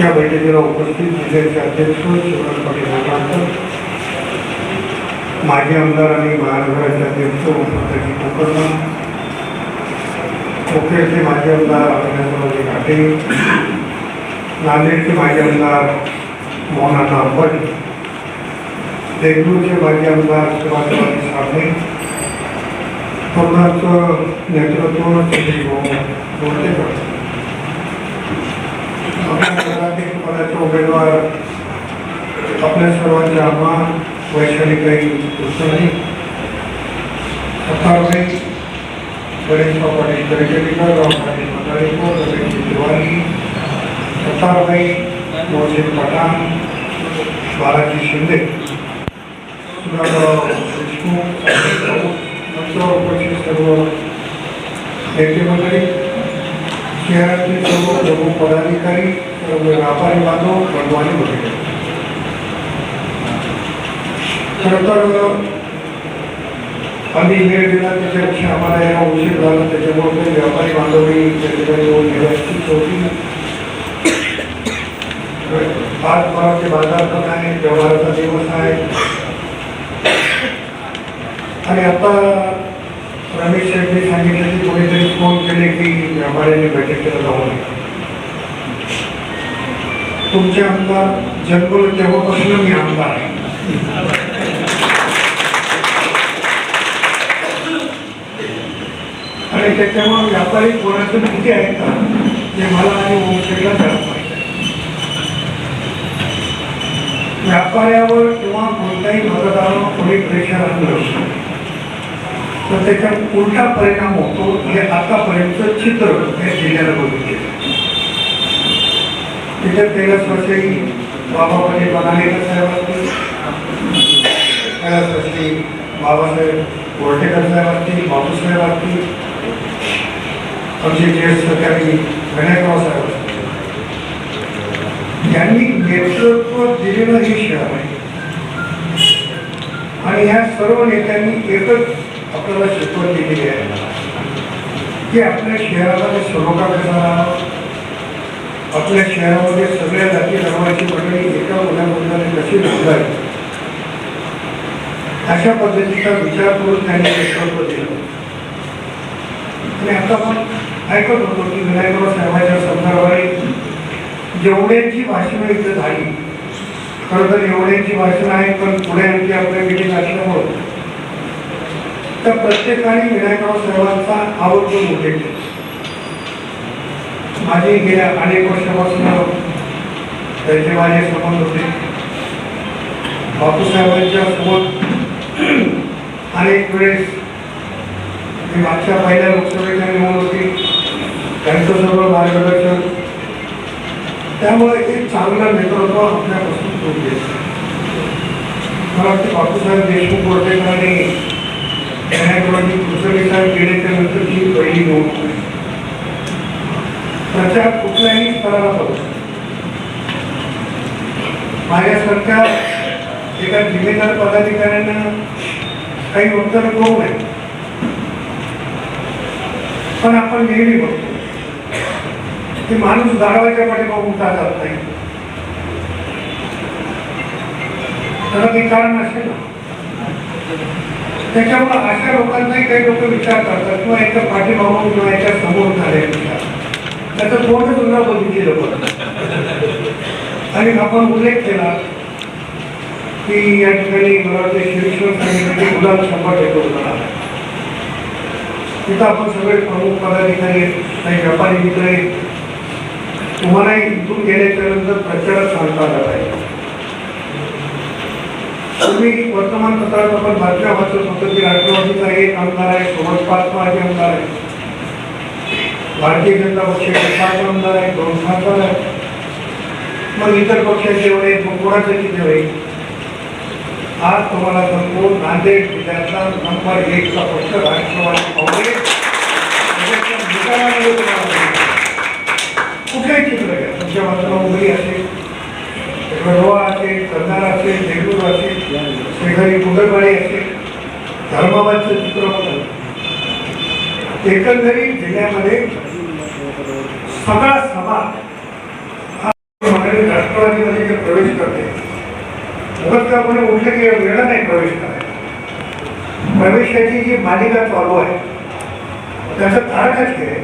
या बैठकीला उपस्थित जिल्ह्याचे अध्यक्ष शिवराज पाटील नागरांकर माजी आमदार आणि महानगराचे अध्यक्ष ओमप्रकाश कुलकर्णी मुखेडचे माजी आमदार अभिनंदनजी घाटे नांदेडचे माजी आमदार मोहनाना अंबानी देगलूरचे माजी आमदार सुभाषबाई साबणे तरुणांचं नेतृत्व श्री बोलतेकर आपल्या नगराध्यक्ष पदाचे उमेदवार आपल्या सर्वांचे आम्हा वैशालीताई कुलकर्णी सत्तारबाई गणेशराव पाटील करकेलीकर राव पाटील मदारीकर रमेश तिवारी सत्तारबाई मोहसिन पठाण बालाजी शिंदे सुधाकरराव देशमुख मंचावर उपस्थित सर्व नेते मंडळी शहरातील सर्व प्रमुख पदाधिकारी सर्व व्यापारी बांधव बंधवानी होते खरं तर आम्ही वेळ दिला त्याच्यापेक्षा आम्हाला या उशीर झाला त्याच्यामुळे काही व्यापारी बांधवही त्या ठिकाणी येऊन निवासित होती आज भावाचे बाजार पण आहे व्यवहाराचा दिवस आहे आणि आता रमेश यांनी सांगितलं की कोणीतरी फोन केले की व्यापाऱ्यांनी बैठकीला जाऊ नये. तुमचे आमदार जन्मलो तेव्हापासून मी आमदार आहे. आणि त्याच्यामुळे व्यापारी कोणाचं किती आहे का ते मला आणि वंशला झालं पाहिजे व्यापाऱ्यावर किंवा कोणत्याही मतदारावर कोणी प्रेशर आणलं तर त्याच्या उलटा परिणाम होतो हे आतापर्यंत चित्र हे जिल्ह्याला बघितले. तिथे कैलासवासी बाबापणे बनानेकर साहेब असतील. कैलासवासी बाबासाहेब गोरटेकर साहेब असतील बापूसाहेब असतील. आमचे ज्येष्ठ सहकारी विनायकराव साहेब असतील. यांनी नेतृत्व दिलेलं हे शहर आहे. आणि ह्या सर्व नेत्यांनी एकच आपल्याला शिकवण दिलेली आहे? की आपल्या शहरामध्ये ते सलोखा आपल्या शहरामध्ये सगळ्या जाती धर्माची मंडळी एका मुलामुलाने कशी राहतात अशा पद्धतीचा विचार करून त्यांनी नेतृत्व दिलं. आणि आता मग ऐकत होतो की विनायकराव साहेबांच्या संदर्भाने जेवढ्यांची भाषणं इथं झाली खरं तर एवढ्यांची भाषणं आहेत पण पुढे आणखी आपल्या गेली असल्यामुळं तर प्रत्येकाने विनायकराव साहेबांचा आवर्जून उल्लेख माझे गेल्या अनेक वर्षापासून त्यांचे माझे संबंध होते. बापूसाहेबांच्या सोबत अनेक वेळेस मी मागच्या पहिल्या लोकसभेच्या निवडणुकीत त्यांचं सर्व मार्गदर्शन त्यामुळे एक चांगलं नेतृत्व आपल्यापासून होत मला वाटतं बापूसाहेब देशमुख गोरटेकरांनी विनायकरावांची पुस्तकेचा घेण्याच्या नंतर नंतरची पहिली नोंद आहे. प्रचार कुठल्याही स्तराला होतो माझ्यासारख्या एका जिल्हेदार पदाधिकाऱ्यांना काही उत्तर करू नये. पण आपण नेहमी बघतो. की माणूस गाढवाच्या पाठीमागून का जात नाही? त्याला काही कारण असेल ना? त्याच्यामुळे अशा लोकांनाही काही लोक विचार करतात. किंवा याच्या पाठीमागून किंवा याच्या समोर झाले विचार. त्याचं तोंड सुद्धा बघितली लोक. आणि आपण उल्लेख केला की या ठिकाणी मला ते शिरीश्वर सांगितलं शंभर तिथं आपण सगळे प्रमुख पदाधिकारी काही व्यापारी मित्र आहेत. तुम्हालाही इथून गेल्याच्यानंतर प्रचारात सांगता आला पाहिजे तुम्ही वर्तमानपत्रात आपण बातम्या वाचत होतो की राष्ट्रवादीचा एक आमदार आहे सोबत पाच माझे आमदार आहे. भारतीय जनता पक्षाचे पाच आमदार आहे दोन खासदार आहे मग इतर पक्षाचे एवढे मग कोणाचे किती होईल? आज तुम्हाला सांगतो नांदेड जिल्ह्यातला नंबर एकचा पक्ष राष्ट्रवादी काँग्रेस कुठलंही चित्र घ्या तुमच्या बाजूला उमरी असेल. रोहा असेल कंधार असेल देगलूर असेल शेजारी कुंडलवाडी असेल धर्माबादचं चित्र बघा एकंदरीत जिल्ह्यामध्ये सगळा समाज राष्ट्रवादीमध्ये जे प्रवेश करते उगाच उठले की वेळ नाही प्रवेश करायला. प्रवेशाची जी मालिका चालू आहे त्याचं कारणच हे आहे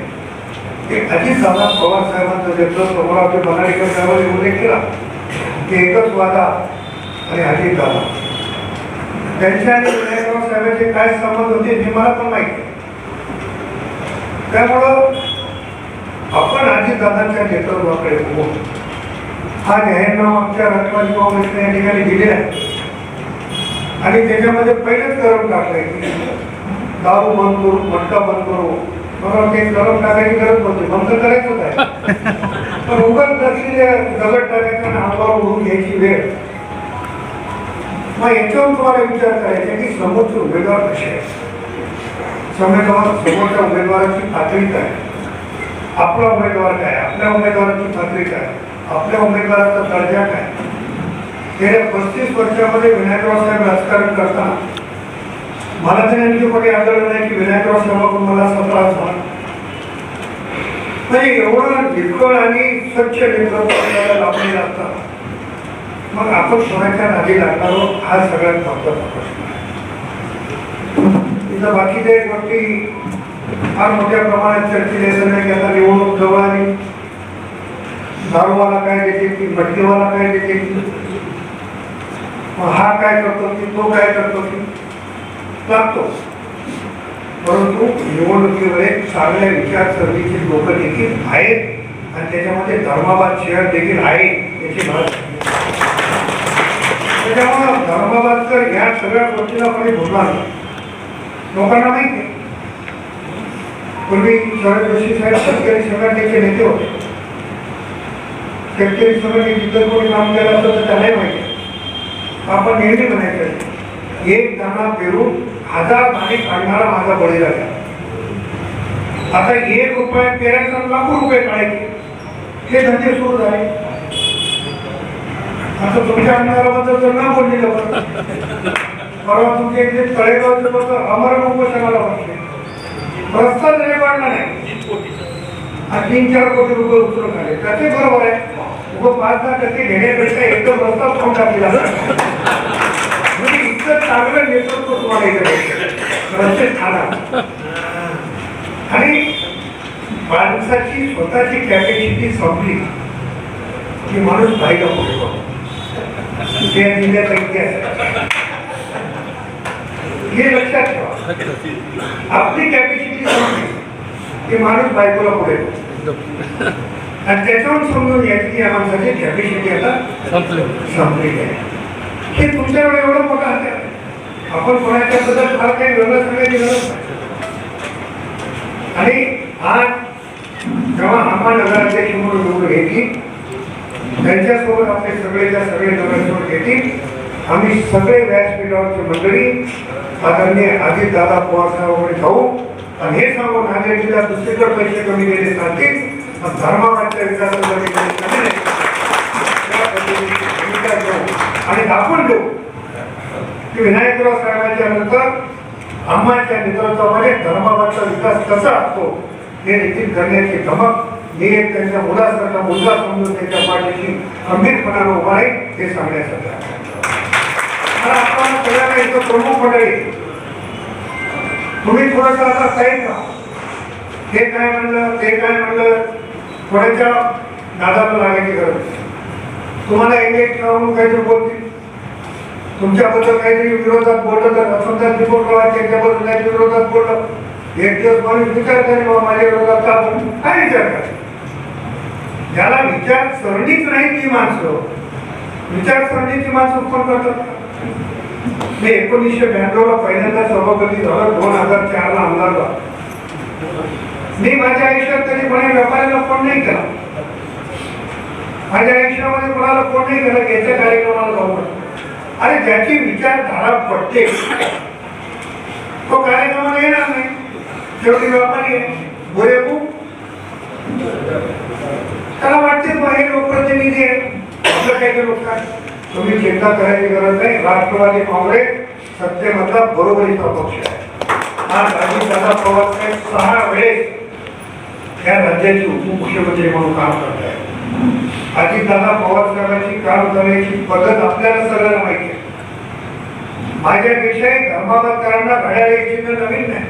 की अजित दादा पवार साहेबांचं ज्याचं समोर बनाडेकर साहेबांनी उल्लेख केला. की एकच वादा आणि अजित दादा त्यांच्या आणि विनायकराव साहेबांचे काय संबंध होते हे मला पण माहिती त्यामुळं आपण अजितदादांच्या नेतृत्वाकडे बघू हा जाहीरनामा आमच्या राष्ट्रवादी काँग्रेसने या ठिकाणी दिले आहे. आणि त्याच्यामध्ये पहिलेच कलम टाकलंय की दारू बंद करू मटका बंद करू. मला ते कलम टाकायची गरज नव्हती बंद करायचंच आहे. पण उगाच नसलेले दगड टाकायचा आणि हातावर उडून घ्यायची वेळ. मग याच्यावर तुम्हाला विचार करायचा की समोरचे उमेदवार कसे आहेत समोर समोरच्या उमेदवाराची पातळी काय? आपला उमेदवार काय? आपल्या उमेदवाराची पातळी काय? आपल्या उमेदवाराचा दर्जा काय? गेल्या पस्तीस वर्षामध्ये विनायकराव साहेब राजकारण करताना मला तरी आणखी कोणी आढळलं नाही की विनायकराव साहेबाकडून मला सतरा झाला. म्हणजे एवढं निर्कळ आणि स्वच्छ नेतृत्व आपल्याला लाभलेलं असतं मग आपण कोणाच्या नादी लागणार हा सगळ्यात महत्त्वाचा प्रश्न आहे. इथं बाकीच्या गोष्टी फार मोठ्या प्रमाणात चर्चेत येत नाही की आता निवडणूक जवळ आली दारूवाला काय देते की मटकीवाला काय देते की मग हा काय करतो की तो काय करतो की? लागतो परंतु निवडणुकीमध्ये चांगल्या विचारसरणीचे लोक देखील आहेत आणि त्याच्यामध्ये धर्माबाद शहर देखील आहे याची मला त्याच्यामुळं धर्माबादकर ह्या सगळ्या गोष्टीला कोणी बोलणार लोकांना माहिती आहे. पूर्वी शरद जोशी साहेब शेतकरी संघटनेचे नेते होते. शेतकरी संघटनेत इतर कोणी काम केलं असतं तर त्यालाही माहिती आपण नेहमी म्हणायचं एक दाना पेरून हजार दाणे काढणारा माझा बळी झाला आता एक रुपये पेरायचा लाखो रुपये काढायचे. हे धंदे सुरू झाले. आता तुमच्या अंधाराबद्दल तर ना बोललेलं होतं परवा तुमच्या इथे तळेगावचे बस अमरण उपोषणाला वाटले रस्ता जरी वाढला नाही. तीन चार कोटी रुपये उचलून आले त्याचे बरोबर आहे. उभं पाच दहा टक्के घेण्यापेक्षा एकदम रस्ता फोन टाकलेला. असता. चांगलं नेतृत्व तुम्हाला इथे रस्ते खाना आणि माणसाची स्वतःची कॅपॅसिटी संपली की माणूस बाहेर पुढे जातो. ते जिल्ह्याचा इतिहास हे लक्षात ठेवा आपली कॅपॅसिटी संपली की माणूस बायकोला पुढे आणि त्याच्यावर समजून घ्यायची की या माणसाची कॅपॅसिटी आता संपली संपलेली आहे हे तुमच्याकडे एवढं मोठं हत्यार आहे. आपण कोणाच्या बद्दल फार काही वेगळं सांगायची गरज आणि आज जेव्हा आम्हा नगराध्यक्ष म्हणून निवडून घेतील त्यांच्यासोबत आपले सगळेच्या सगळे नगरसेवक घेतील आम्ही सगळे व्यासपीठावरची मंडळी आदरणीय अजित दादा पवार साहेबांकडे जाऊ आणि हे सांगून नांदेड दुसरीकडे पैसे कमी गेले सांगतील पण धर्माबादच्या विकासासाठी कमी आणि दाखवून देऊ की विनायक दिवस राहण्याच्या नंतर आम्हाच्या नेतृत्वामध्ये धर्माबादचा विकास कसा असतो हे देखील करण्याची धमक मी एक त्यांच्या मुलासारखा मुलगा समजून त्यांच्या पाठीशी गंभीरपणानं उभा आहे हे सांगण्यासाठी आपण सगळ्यांना इथं प्रमुख मंडळी. तुम्ही थोडंसं आता साईड राहा हे काय म्हणलं ते काय म्हणलं थोड्याच्या नादाला लागायची गरज. नाही. तुम्हाला एंगेज करून काहीतरी बोलतील. तुमच्याबद्दल काहीतरी विरोधात बोललं तर समजा रिपोर्ट करा त्यांच्याबद्दल काही विरोधात बोललं. एक दिवस माणूस विचार करेल बाबा माझ्या विरोधात का बोलू? काय विचार करेल? ज्याला विचार सरणीच नाही ती माणसं. विचार सरणीची माणसं उत्पन्न करतात? मी एकोणीसशे ब्याण्णवला पहिल्यांदा सभापती झालो दोन हजार चारला आमदार झालो. मी माझ्या आयुष्यात कधी कोणी व्यापाऱ्याला फोन नाही केला. माझ्या आयुष्यामध्ये कोणाला फोन नाही केला घ्यायच्या याच्या कार्यक्रमाला जाऊ अरे ज्याची विचारधारा पडते तो कार्यक्रमाला येणार नाही. शेवटी व्यापारी आहे गोरेकू त्याला वाटते बा हे लोकप्रतिनिधी आहे आपलं काही काही लोक काय तुम्ही चिंता करायची गरज नाही. राष्ट्रवादी काँग्रेस सत्तेमधला बरोबरीचा पक्ष आहे. आज अजितदादा पवार साहेब सहा वेळेस या राज्याचे उपमुख्यमंत्री म्हणून काम करत आहेत अजितदादा पवार साहेबांची काम करण्याची पद्धत आपल्याला सगळ्यांना माहिती आहे. माझ्यापेक्षाही धर्माबद्धकरांना घड्याळ चिन्ह नवीन नाही.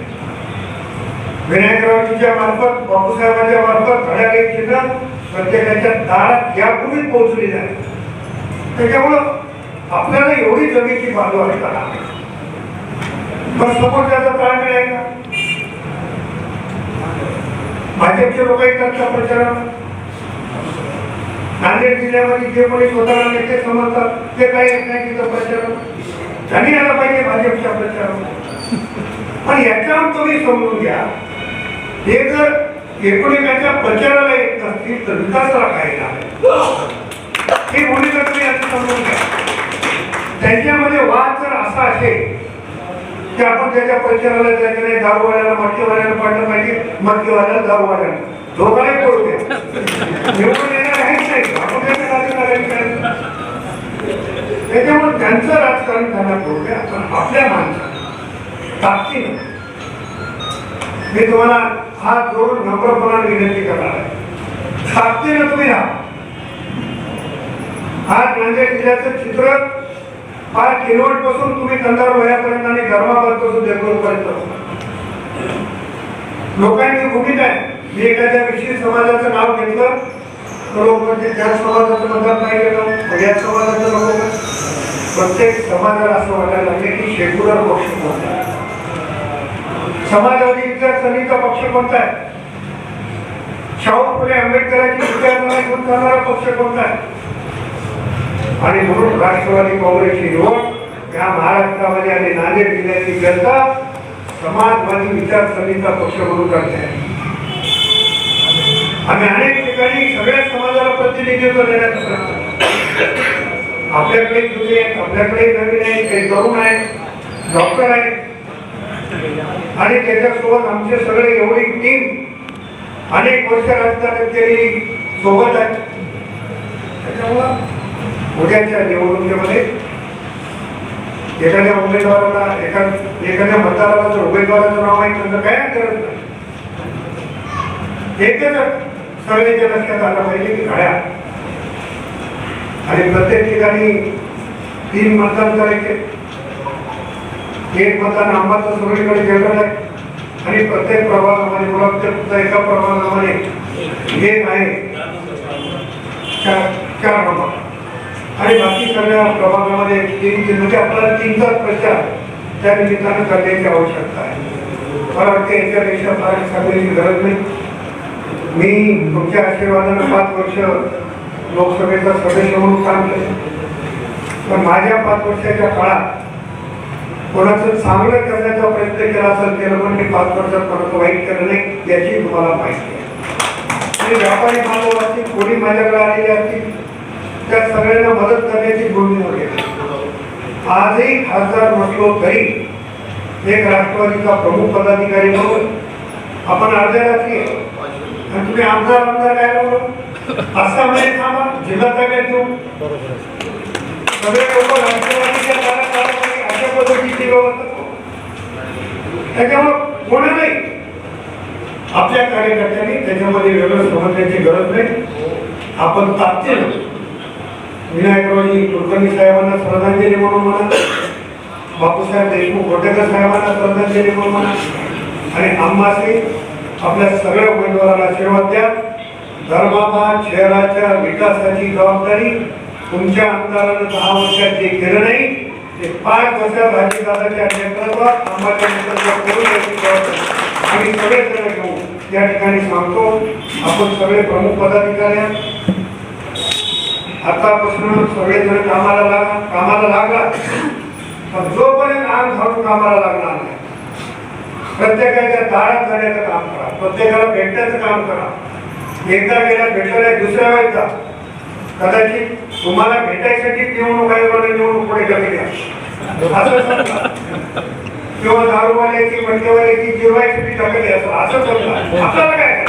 विनायकरावजीच्या मार्फत बापूसाहेबांच्या मार्फत घड्याळ एक चिन्ह प्रत्येकाच्या दारात यापूर्वीच पोहोचली जाते त्याच्यामुळं आपल्याला एवढी जमीची बाजू आहे का? पण समोरच्याचा त्रास मिळेल का? भाजपचे लोक येतात का प्रचाराला नांदेड जिल्ह्यामध्ये जे कोणी स्वतःला नेते समजतात ते काही येत नाही तिथं प्रचार धनी आला पाहिजे भाजपच्या प्रचार पण याच्यावर तुम्ही समजून घ्या. हे जर एकूणेकाच्या प्रचाराला येत नसतील तर विकासाला काय हे भूमिका तुम्ही याचं समजून घ्या. त्यांच्यामध्ये वाद जर असा असेल की आपण त्याच्या प्रचाराला जायचं नाही दारूवाल्याला मटकेवाल्याला पाडलं पाहिजे मटकेवाल्याला दारूवाल्याला. दोघांनाही करू द्या. निवडून येणार नाही त्याच्यामुळे त्यांचं राजकारण त्यांना करू द्या पण आपल्या माणसाला. ताकदीनं मी तुम्हाला हा जोडून नम्रपणाने विनंती करणार आहे. ताकदीनं तुम्ही राहा आज नांदेड जिल्ह्याचं चित्र फार किनवटपासून तुम्ही कंधार वयापर्यंत आणि धर्माबादपासून देगलूरपर्यंत लोकांची भूमिका आहे. मी एखाद्या विशेष समाजाचं नाव घेतलं लोक म्हणजे त्या समाजाचं मतदान नाही गेलं या समाजाचं लोक प्रत्येक समाजाला असं वाटायला लागले की सेक्युलर पक्ष कोणता आहे? समाजवादी विचारसरणीचा पक्ष कोणता आहे? शाहू फुले आंबेडकरांची विचारधारा घेऊन जाणारा पक्ष कोणता आहे? आणि म्हणून राष्ट्रवादी काँग्रेसचे युवक या महाराष्ट्रामध्ये आणि नांदेड जिल्ह्याची जनता समाजवादी विचारसरणीचा पक्ष म्हणून करते. आम्ही अनेक ठिकाणी सगळ्या देण्याचा प्रयत्न आपल्याकडे जुने आहेत आपल्याकडे नवीन आहेत काही तरुण आहेत डॉक्टर आहेत. आणि त्याच्यासोबत आमचे सगळे एवढी टीम अनेक वर्ष राजकारणात केली सोबत आहे त्याच्यामुळं उद्याच्या निवडणुकीमध्ये एखाद्या उमेदवाराला एका एखाद्या मतदाराला जर उमेदवाराचं नाव आहे तर काय करत नाही? एकच सगळ्यांच्या लक्षात आलं पाहिजे की घड्या? आणि प्रत्येक ठिकाणी तीन मतदान करायचे. एक मतदान आंबाचं सगळीकडे जनरल आहे आणि प्रत्येक प्रभागामध्ये मुलाच्या एका प्रभागामध्ये एक आहे. चार चार नंबर. आणि बाकी सगळ्या प्रभागामध्ये तीन तीन म्हणजे आपल्याला तीनचाच प्रचार त्या निमित्तानं करण्याची आवश्यकता आहे. मला वाटतं याच्यापेक्षा फार सांगण्याची गरज नाही. मी तुमच्या आशीर्वादानं पाच वर्ष लोकसभेचा सदस्य म्हणून काम केलं. पण माझ्या पाच वर्षाच्या काळात कोणाचं चांगलं करण्याचा प्रयत्न केला असेल केलं पण मी पाच वर्षात कोणाचं वाईट केलं नाही याची तुम्हाला माहिती आहे. आणि व्यापारी बांधव असतील कोणी माझ्याकडे आलेले असतील त्या सगळ्यांना मदत करण्याची भूमिका घेतली आजही खासदार नसलो तरी एक राष्ट्रवादीचा प्रमुख पदाधिकारी म्हणून आपण अर्ध्या रात्री आणि तुम्ही आमदार आमदार काय लावलं म्हणजे थांबा जिल्हा ताब्यात देऊ सगळे लोक राष्ट्रवादीच्या दारात अशा पद्धतीची व्यवस्था करू. त्याच्यामुळं कोणालाही आपल्या कार्यकर्त्यांनी त्याच्यामध्ये वेगळं समजण्याची गरज नाही. आपण ताकदीनं विनायकरावजी कुलकर्णी साहेबांना श्रद्धांजली म्हणून म्हणा बापूसाहेब देशमुख गोटेकर साहेबांना श्रद्धांजली म्हणून म्हणा आणि आंबासे आपल्या सगळ्या उमेदवाराला आशीर्वाद द्या. धर्माबा शहराच्या विकासाची जबाबदारी तुमच्या आमदारानं दहा वर्षात जे केलं नाही ते पाच वर्षात राजीदादाच्या नेतृत्वात आंबाच्या नेतृत्वात करून द्यायची जबाबदारी. आम्ही सगळेजण घेऊ या ठिकाणी सांगतो आपण सगळे प्रमुख पदाधिकारी आतापासून सगळेजण कामाला लागा कामाला लागला. पण जोपर्यंत आम धरून कामाला लागणार नाही प्रत्येकाच्या दारात जाण्याचं काम करा. प्रत्येकाला भेटण्याचं काम करा. एकदा गेला भेटलं नाही दुसऱ्या वेळेचा कदाचित तुम्हाला भेटायसाठी निवडणूक आयोगाने निवडणूक पुढे कमी द्या. किंवा दारूवाल्याची मटकेवाल्याची जिरवायसाठी कमी द्या. असं समजा. आपल्याला काय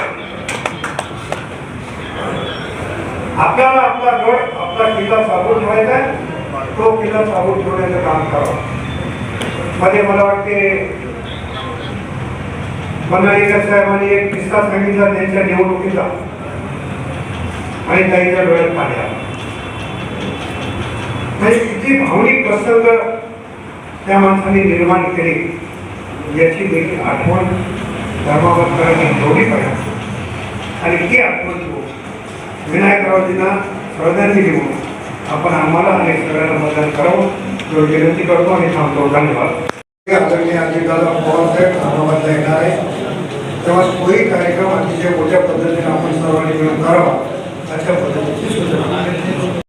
आपल्याला आपला गड आपला किल्ला साबून ठेवायचा आहे. तो किल्ला साबून ठेवण्याचं काम करावं मध्ये मला वाटते पन्हाळेकर साहेबांनी एक किस्सा सांगितला त्यांच्या निवडणुकीचा. आणि ताईच्या डोळ्यात पाण्या म्हणजे किती भावनिक प्रसंग त्या माणसाने निर्माण केले. याची देखील आठवण धर्मावतारांनी ठेवली पाहिजे आणि ती आठवण ठेवू विनायकरावजींना श्रद्धांजली देऊ आपण आम्हाला आणि सगळ्यांना मतदान करावं विनंती करतो आणि थांबतो. धन्यवाद. आदरणीय अजितदादा पवार साहेब अहमदाबादला येणार आहे. तेव्हा तोही कार्यक्रम अतिशय मोठ्या पद्धतीने आपण सर्वांनी मिळून करावा अशा पद्धतीची सूचना.